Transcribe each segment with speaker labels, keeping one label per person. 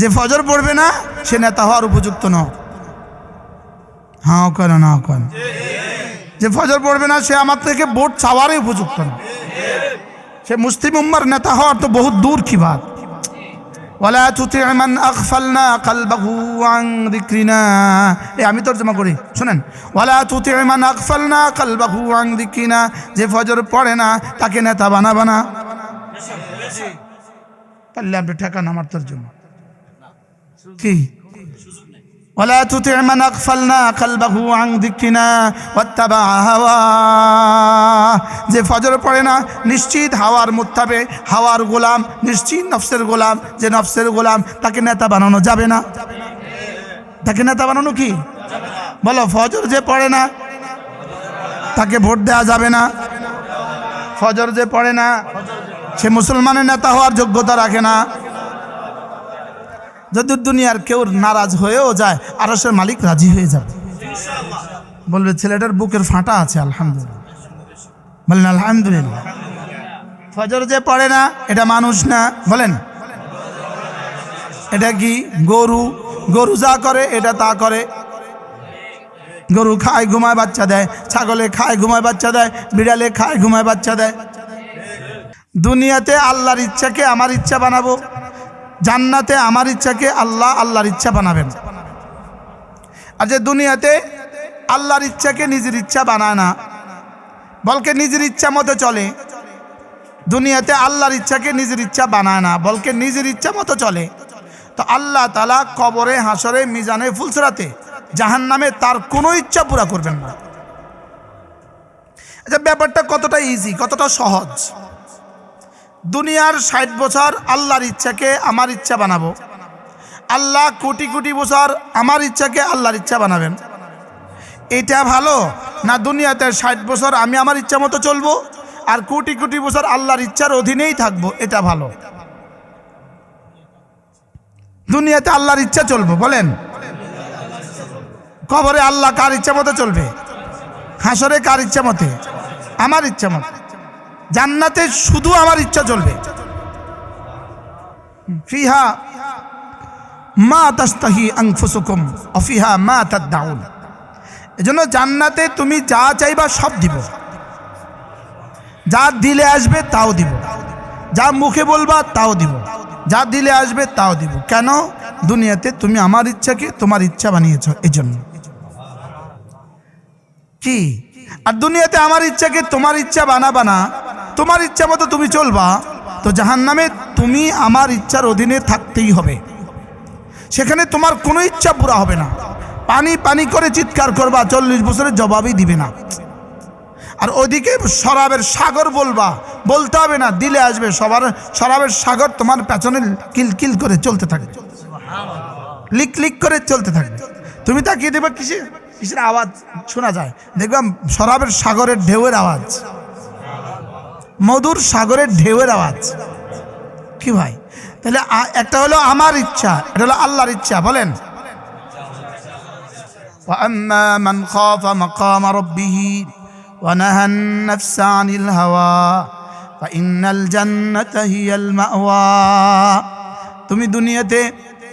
Speaker 1: যে ফজর পড়বে না, সে নেতা হওয়ার উপযুক্ত ন হ্যাঁ কেন না কেন? যে ফজর পড়বে না, সে আমার থেকে ভোট চাওয়ারই উপযুক্ত না সে মুসলিম উম্মার নেতা হওয়ার তো বহুত দূর কি এ, আমি তর্জমা করি, শুনেন। যে ফজর পড়ে না, তাকে নেতা বানাবা না। পারলে আপনি ঠেকান আমার তর্জমা। কি ولا تطع من أغفلنا قلبه عن ذكرنا واتبع هواه যে ফজর পড়ে না নিশ্চিত হাওয়ার মুত্তাবে হাওয়ার গোলাম নিশ্চিত নফসের গোলাম যে নফসের গোলাম তাকে নেতা বানানো যাবে না তাকে নেতা বানানো কি বলো ফজর যে পড়ে না তাকে ভোট দেওয়া যাবে না ফজর যে পড়ে না সে মুসলমানের নেতা হওয়ার যোগ্যতা রাখে না যদি দুনিয়ার কেউ নারাজ হয়েও যায় আরসের মালিক রাজি হয়ে যাবে। বলবে, ছেলেটার বুকের ফাঁটা আছে, আলহামদুলিল্লাহ। বলেন, আলহামদুলিল্লাহ। ফজর যে পড়ে না, এটা মানুষ না, বলেন। এটা কি গরু? গরু যা করে, এটা তা করে। গরু খায়, ঘুমায়, বাচ্চা দেয়। ছাগলে খায়, ঘুমায়, বাচ্চা দেয়। বিড়ালে খায়, ঘুমায়, বাচ্চা দেয়। দুনিয়াতে আল্লাহর ইচ্ছাকে আমার ইচ্ছা বানাবো। জান্নাতে আমার ইচ্ছাকে আল্লাহ আল্লাহর ইচ্ছা বানাবেন। আর যে দুনিয়াতে আল্লাহর ইচ্ছাকে নিজের ইচ্ছা বানায় না, বলকে নিজের ইচ্ছা মতো চলে, দুনিয়াতে আল্লাহর ইচ্ছাকে নিজের ইচ্ছা বানায় না, বলকে নিজের ইচ্ছা মতো চলে। তো আল্লাহ তালা কবরে হাসরে মিজানে, ফুলসরাতে জাহান নামে তার কোনো ইচ্ছা পুরা করবেন না। আচ্ছা ব্যাপারটা কতটা ইজি কতটা সহজ? দুনিয়ার ষাট বছর আল্লাহর ইচ্ছাকে আমার ইচ্ছা বানাবো। আল্লাহ কোটি কোটি বছর আমার ইচ্ছাকে আল্লাহর ইচ্ছা বানাবেন। এটা ভালো না দুনিয়াতে ষাট বছর আমি আমার ইচ্ছা মতো চলবো আর কোটি কোটি বছর আল্লাহর ইচ্ছার অধীনেই থাকব, এটা ভালো। দুনিয়াতে আল্লাহর ইচ্ছা চলবো, বলেন। কবরে আল্লাহ কার ইচ্ছা মতো চলবে? হাসরে কার ইচ্ছা মতে? আমার ইচ্ছা মতো। জান্নাতে শুধু আমার ইচ্ছা চলবে। ফিহা মা তাস্তাহি আংফুসুকুম অফিহা মা তাদ্দাউন এজন্য জান্নাতে তুমি যা চাইবা সব দিব। যা দিলে আসবে তাও দিব। যা মুখে বলবা তাও দিব। যা দিলে আসবে তাও দিব। কেন? দুনিয়াতে তুমি আমার ইচ্ছাকে তোমার ইচ্ছা বানিয়েছ এই জন্য কি? আর দুনিয়াতে আমার ইচ্ছাকে তোমার ইচ্ছা বানাবা না তোমার ইচ্ছা মতো তুমি চলবা, তো জাহান নামে তুমি আমার ইচ্ছার অধীনে থাকতেই হবে। সেখানে তোমার কোনো ইচ্ছা পুরা হবে না। পানি পানি করে চিৎকার করবা, চল্লিশ বছরের জবাবই দিবে না। আর ওদিকে শরাবের সাগর বলবা, বলতে হবে না, দিলে আসবে, সবার শরাবের সাগর তোমার পেছনে কিল কিল করে চলতে থাকবে লিক লিক করে চলতে থাকবে তুমি তাকিয়ে দেবে কিসে? কিসের আওয়াজ শোনা যায়। দেখবাম শরাবের সাগরের ঢেউয়ের আওয়াজ। মধুর সাগরের ঢেউয়ের আওয়াজ কি ভাই তাহলে আ- একটা হলো আমার ইচ্ছা এটা হলো আল্লাহর ইচ্ছা বলেন وأما من خاف مقام ربه ونهى النفس عن الهوى فإن الجنة هي المأوى তুমি দুনিয়াতে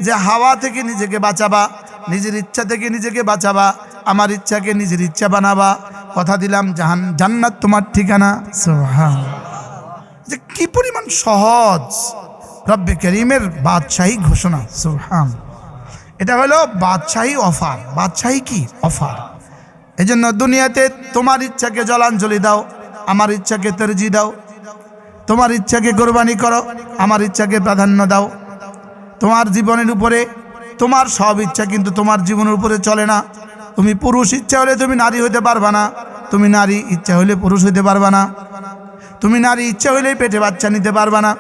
Speaker 1: যে হাওয়া থেকে নিজেকে বাঁচাবা নিজের ইচ্ছা থেকে নিজেকে বাঁচাবা আমার ইচ্ছাকে নিজের ইচ্ছা বানাবা। কথা দিলাম, জাহান, জান্নাত তোমার ঠিকানা। সুবহান। যে কি পরিমাণ সহজ। রব্বে করিমের বাদশাহী ঘোষণা। সুবহান। এটা হলো বাদশাহী অফার। বাদশাহী কি? অফার। এই জন্য দুনিয়াতে তোমার ইচ্ছাকে জলাঞ্জলি দাও, আমার ইচ্ছাকে তরজি দাও। তোমার ইচ্ছাকে কোরবানি করো, আমার ইচ্ছাকে প্রাধান্য দাও। তোমার জীবনের উপরে, তোমার সব ইচ্ছা কিন্তু তোমার জীবনের উপরে চলে না। তুমি পুরুষ, ইচ্ছা হলে তুমি নারী হতে পারবা না। তুমি নারী, ইচ্ছা হলে পুরুষ হতে পারবা না। তুমি নারী, ইচ্ছা হলেই পেটে বাচ্চা নিতে পারবা না।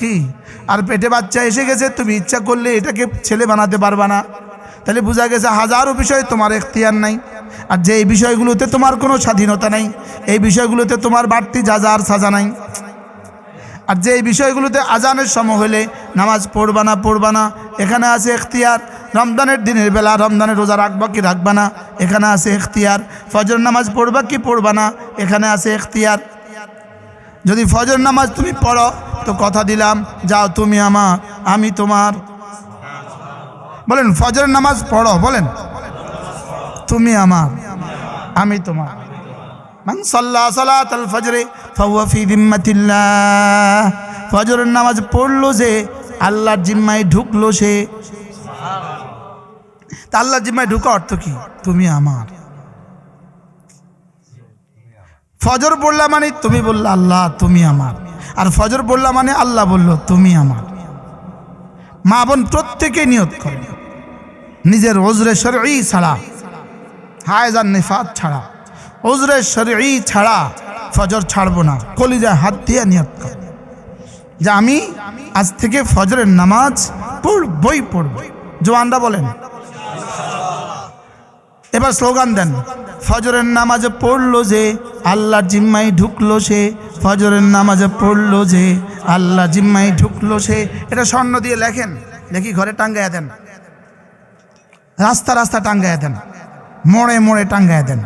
Speaker 1: কি? আর পেটে বাচ্চা এসে গেছে, তুমি ইচ্ছা করলে এটাকে ছেলে বানাতে পারবা না। তাহলে বোঝা গেছে হাজারো বিষয় তোমার এখতিয়ার নাই। আর যে এই বিষয়গুলোতে তোমার কোনো স্বাধীনতা নাই, এই বিষয়গুলোতে তোমার বাড়তি যা যা আর সাজা নাই। আর যে এই বিষয়গুলোতে আজানের সময় হলে নামাজ পড়বা না পড়বা না, এখানে আছে এখতিয়ার। রমজানের দিনের বেলা রমজানের রোজা রাখবা কি রাখবা না? এখানে আছে এখতিয়ার ফজর নামাজ পড়বা কি পড়বা না? এখানে আছে এখতিয়ার যদি ফজর নামাজ তুমি পড়ো, তো কথা দিলাম, যাও তুমি আমার, আমি তোমার। বলেন, ফজর নামাজ পড়ো, বলেন। তুমি আমার, আমি তোমার। মান সাল্লা সালাত আল ফজরে, ফাহুয়া ফি দিম্মাতিল্লাহ ফজরের নামাজ পড়ল যে, আল্লাহর জিম্মায় ঢুকলো সে। তা আল্লাহর জিম্মায় ঢুকা অর্থ কি? তুমি আমার। ফজর পড়লা মানে তুমি বললা আল্লাহ, তুমি আমার। আর ফজর পড়লা মানে আল্লাহ বলল, তুমি আমার। মা বোন প্রত্যেকে নিয়ত করে। নিজের ওজরে শরী ছাড়া হায়জার নেফাত ছাড়া। ওজরে শরী ছাড়া ফজর ছাড়বো না। কলিজায় হাত দিয়ে নিয়ত করে। যে আমি আজ থেকে ফজরের নামাজ পড়বই পড়ব। জোয়ানরা বলেন এবার স্লোগান দেন। ফজরের নামাজে পড়ল যে আল্লাহ জিম্মাই ঢুকলো সে। ফজরের নামাজে পড়ল যে আল্লাহ জিম্মাই ঢুকলো সে। এটা স্বর্ণ দিয়ে লেখেন। লেখি ঘরে টাঙ্গায় দেন। রাস্তা রাস্তা টাঙ্গায় দেন। মোড়ে মোড়ে টাঙ্গায় দেন।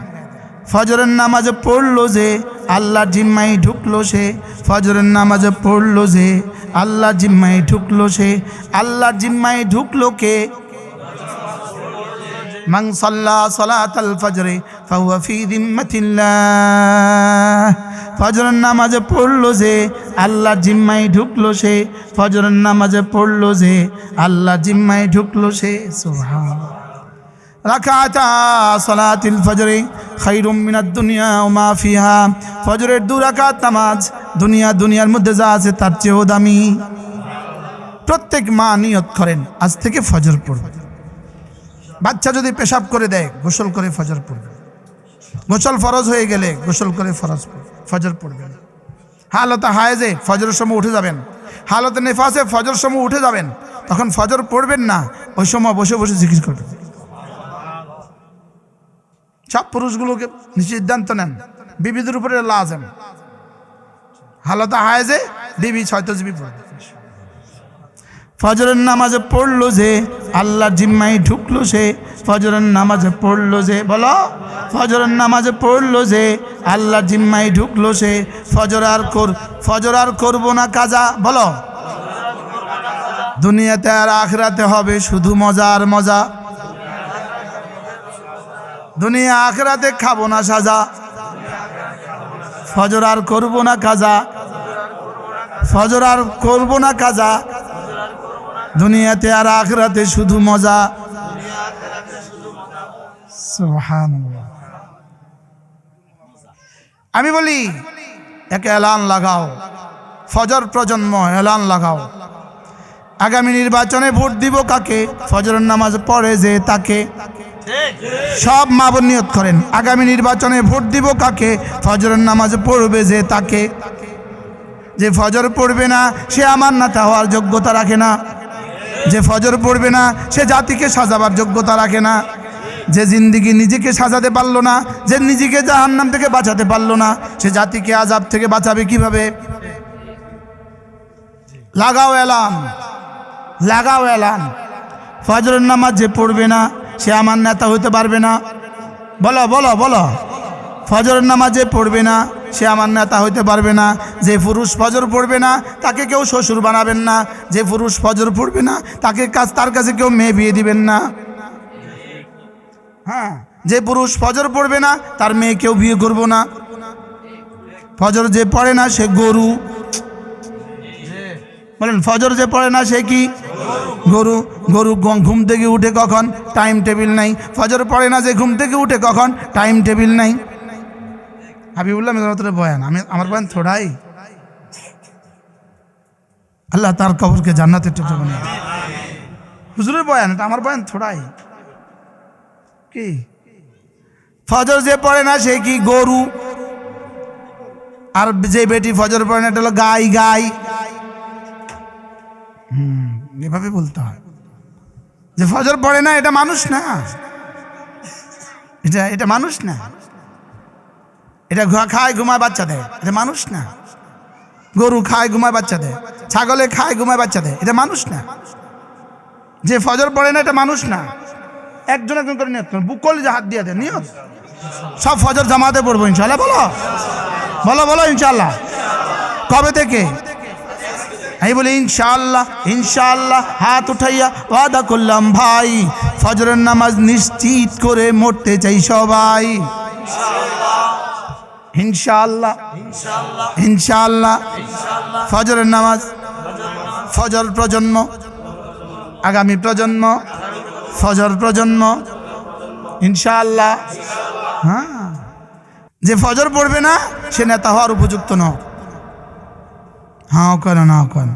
Speaker 1: ফজরের নামাজে পড়ল যে আল্লাহ জিম্মাই ঢুকলো সে। ফজরের নামাজে পড়ল যে আল্লাহ জিম্মাই ঢুকলো সে। আল্লাহ জিম্মাই ঢুকলো কে? من صلى صلاة الفجر فهو في ذمة الله ফজরের নামাজে পড়লো যে আল্লাহ জিম্মাই ঢুকলো সে ফজরের নামাজে পড়লো যে আল্লাহ জিম্মাই ঢুকলো সে সুবহান রাকাতা সালাতিল ফজরে খাইরুম মিনাদ দুনিয়া ও মা ফিহা ফজরের দু রাকাত নামাজ দুনিয়া দুনিয়ার মধ্যে যা আছে তার চেয়েও দামি প্রত্যেক মা নিয়ত করেন আজ থেকে ফজর পড়বে বাচ্চা যদি পেশাব করে দেয়, গোসল করে ফজর পড়বে। গোসল ফরজ হয়ে গেলে গোসল করে ফরজ ফজর পড়বেন হালতে হায়েজে ফজরের সময় উঠে যাবেন। হালতে নেফাসে ফজর সময় উঠে যাবেন। তখন ফজর পড়বেন না, ওই সময় বসে বসে জিজ্ঞেস করবেন। সব পুরুষগুলোকে সিদ্ধান্ত নেন। বিবিদের উপরে লাজেম হালতে হায়েজে বিবি জিবি পড়বে। ফজরের নামাজে পড়ল যে আল্লাহর জিম্মাই ঢুকলো সে ফজরের নামাজে পড়ল যে, বলো? ফজরের নামাজে পড়ল যে আল্লাহর জিম্মাই ঢুকলো সে ফজর আর কর, ফজর আর করব না কাজা, বলো? দুনিয়াতে আর আখরাতে হবে শুধু মজা আর মজা। দুনিয়া আখরাতে খাব না সাজা। ফজর আর করব না কাজা। ফজর আর করব না কাজা। দুনিয়াতে আর আখরাতে শুধু মজা। আমি বলি, এক এলান লাগাও। ফজর প্রজন্ম, এলান লাগাও। আগামী নির্বাচনে ভোট দিব কাকে? ফজরের নামাজ পড়ে যে তাকে। সব মা বোন নিয়ত করেন। আগামী নির্বাচনে ভোট দিব কাকে? ফজরের নামাজ পড়বে যে তাকে। যে ফজর পড়বে না, সে আমার নাতা হওয়ার যোগ্যতা রাখে না। যে ফজর পড়বে না, সে জাতিকে সাজাবার যোগ্যতা রাখে না। যে জিন্দিগি নিজেকে সাজাতে পারল না, যে নিজেকে জাহান্নাম থেকে বাঁচাতে পারল না, সে জাতিকে আজাব থেকে বাঁচাবে কীভাবে? লাগাও এলান লাগাও এলান ফজরের নামাজ যে পড়বে না, সে আমার নেতা হতে পারবে না। বলো বলো বলো। ফজরের নামাজে পড়বে না সে আমার নেতা হইতে পারবে না, যে পুরুষ ফজর পড়বে না, তাকে কেউ শ্বশুর বানাবেন না, যে পুরুষ ফজর পড়বে না, তাকে কাজ তার কাছে কেউ মেয়ে বিয়ে দিবেন না। হ্যাঁ যে পুরুষ ফজর পড়বে না, তার মেয়ে কেউ বিয়ে করব না। ফজর যে পড়ে না, সে গরু। বলেন, ফজর যে পড়ে না, সে কি? গরু। গরু ঘুম থেকে উঠে কখন? টাইম টেবিল নাই। ফজর পড়ে না, যে ঘুম থেকে উঠে কখন? টাইম টেবিল নাই। হাবিবুল্লাহ বয়ান। আমি, আমার বয়ান থোড়াই। আল্লাহ তার কবরকে জান্নাতের হুজুরের বয়ান, এটা আমার বয়ান থোড়াই। কি? ফজর যে পড়ে না সে কি গরু? আর যে বেটি ফজর পড়ে না, এটা হলো গাই গাই। হুম, এভাবে বলতে হয়। যে ফজর পড়ে না, এটা মানুষ না। এটা এটা মানুষ না। এটা ঘা- খায়, ঘুমায় বাচ্চা দেয়। এটা মানুষ না। গরু খায়, ঘুমায় বাচ্চা দেয়। ছাগলে খায়, ঘুমায় বাচ্চা দেয়। এটা মানুষ না। যে ফজর পড়ে না, এটা মানুষ না। একজন একজন করে নিয়ত বুক করলে যে হাত দিয়ে দেন নিয়ত। সব ফজর জামাতে পড়ব ইনশাল্লাহ বলো। বলো বলো ইনশাল্লাহ কবে থেকে? আমি বলি, ইনশাআল্লাহ ইনশাআল্লাহ, হাত উঠাইয়া ওয়াদা করলাম ভাই। ফজরের নামাজ নিশ্চিত করে মরতে চাই সবাই। ইনশাআল্লাহ। ইনশাআল্লাহ। ফজরের নামাজ, ফজর প্রজন্ম, আগামী প্রজন্ম, ফজর প্রজন্ম, ইনশাআল্লাহ। হ্যাঁ। যে ফজর পড়বে না, সে নেতা হওয়ার উপযুক্ত ন হ্যাঁ কেন না কেন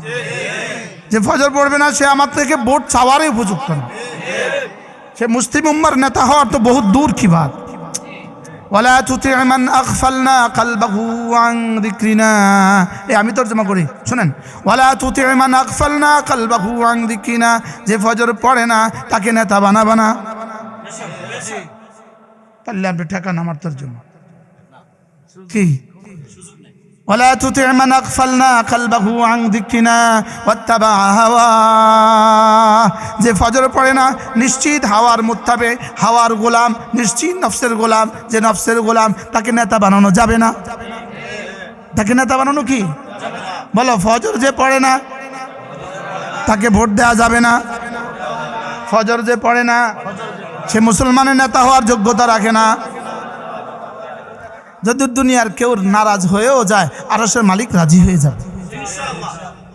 Speaker 1: যে ফজর পড়বে না, সে আমার থেকে ভোট চাওয়ারই উপযুক্ত না সে মুসলিম উম্মার নেতা হওয়ার তো বহুত দূর কি বাত। ওয়ালা তুতি' মান আগফালনা কলবাহু আন যিকরিনা। এ আমি তর্জমা করি, শোনেন। ওয়ালা তুতে মান আগফালনা কলবাহু দিকি না যে ফজর পড়ে না, তাকে নেতা বানাবা না। তাহলে আপনি ঠেকান আমার তর্জমা। কি? ولا تطع من اغفلنا قلبه عن ذكرنا واتبع هواه যে ফজর পড়ে না নিশ্চিত হাওয়ার মুত্তাবে হাওয়ার গোলাম নিশ্চিত নফসের গোলাম যে নফসের গোলাম তাকে নেতা বানানো যাবে না তাকে নেতা বানানো কি বলো ফজর যে পড়ে না তাকে ভোট দেওয়া যাবে না ফজর যে পড়ে না সে মুসলমানের নেতা হওয়ার যোগ্যতা রাখে না যদি দুনিয়ার কেউ নারাজ হয়েও যায় আরও সে মালিক রাজি হয়ে যাবে।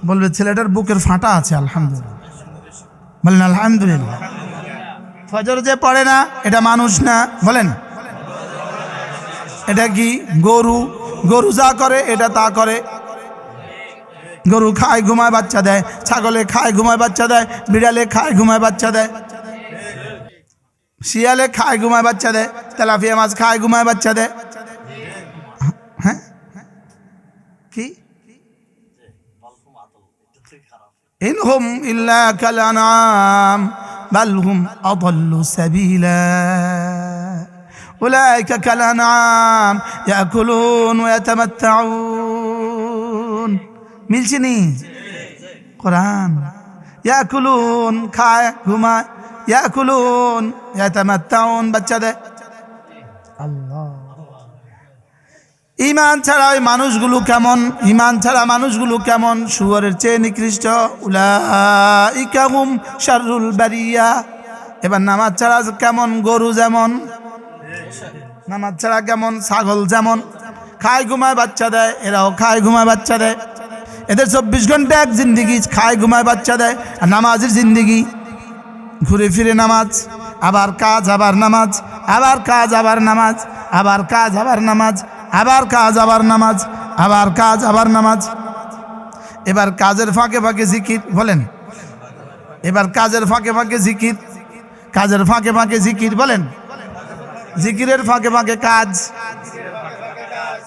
Speaker 1: বলবে, ছেলেটার বুকের ফাঁটা আছে, আলহামদুলিল্লাহ। বলেন, আলহামদুলিল্লাহ। ফজর যে পড়ে না, এটা মানুষ না, বলেন। এটা কি গরু? গরু যা করে, এটা তা করে। গরু খায়, ঘুমায়, বাচ্চা দেয়। ছাগলে খায়, ঘুমায়, বাচ্চা দেয়। বিড়ালে খায়, ঘুমায়, বাচ্চা দেয়। শিয়ালে খায়, ঘুমায়, বাচ্চা দেয়। তেলাপিয়া মাছ খায়, ঘুমায়, বাচ্চা দেয়। কি ইনহুম ইল্লা কাল আনআম বাল হুম আদাল্লু সাবিলা أولئك كالأنعام يأكلون ويتمتعون মিলছিনি কোরআন ইয়াকুলুন খায় ঘুমায় ইয়াকুলুন ইয়াতামাত্তাউন বাচ্চাদের আল্লাহ ইমান ছাড়া ওই মানুষগুলো কেমন? ইমান ছাড়া মানুষগুলো কেমন? শুয়ারের চেয়ে নিকৃষ্ট। উলাইকাহুম বারিয়া। এবার নামাজ ছাড়া কেমন? গরু যেমন। নামাজ ছাড়া কেমন? ছাগল যেমন। খায় ঘুমায় বাচ্চা দেয়, এরাও খায় ঘুমায় বাচ্চা দেয়। এদের চব্বিশ ঘণ্টা এক জিন্দিগি, খায় ঘুমায় বাচ্চা দেয়, আর নামাজের জিন্দিগি। ঘুরে ফিরে নামাজ, আবার কাজ, আবার নামাজ, আবার কাজ, আবার নামাজ, আবার কাজ, আবার নামাজ। আবার কাজ, আবার নামাজ, আবার কাজ, আবার নামাজ। এবার কাজের ফাঁকে ফাঁকে জিকির, বলেন। এবার কাজের ফাঁকে ফাঁকে জিকির, কাজের ফাঁকে ফাঁকে জিকির, বলেন। জিকিরের ফাঁকে ফাঁকে কাজ।